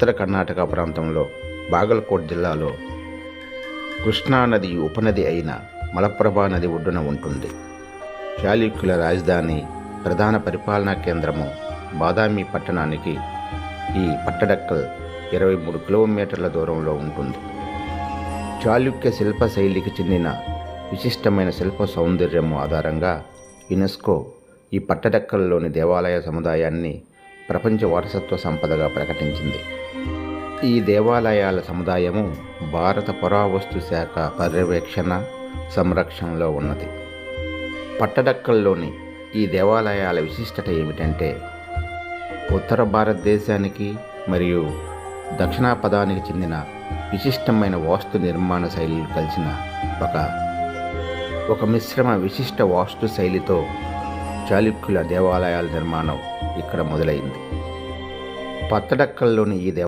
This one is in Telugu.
ఉత్తర కర్ణాటక ప్రాంతంలో బాగల్కోట్ జిల్లాలో కృష్ణా నది ఉపనది అయిన మలప్రభా నది ఒడ్డున ఉంటుంది. చాళుక్యుల రాజధాని ప్రధాన పరిపాలనా కేంద్రము బాదామి పట్టణానికి ఈ పట్టడక్కల్ ఇరవై మూడు కిలోమీటర్ల దూరంలో ఉంటుంది. చాళుక్య శిల్ప శైలికి చెందిన విశిష్టమైన శిల్ప సౌందర్యము ఆధారంగా యునెస్కో ఈ పట్టడక్కల్లోని దేవాలయ సముదాయాన్ని ప్రపంచ వారసత్వ సంపదగా ప్రకటించింది. ఈ దేవాలయాల సముదాయము భారత పురావస్తు శాఖ పర్యవేక్షణ సంరక్షణలో ఉన్నది. పట్టడక్కల్లోని ఈ దేవాలయాల విశిష్టత ఏమిటంటే ఉత్తర భారతదేశానికి మరియు దక్షిణాపదానికి చెందిన విశిష్టమైన వాస్తు నిర్మాణ శైలులు కలిసిన ఒక ఒక మిశ్రమ విశిష్ట వాస్తు శైలితో చాళుక్యుల దేవాలయాల నిర్మాణం ఇక్కడ మొదలైంది. పత్తడక్కల్లోని ఈ దేవ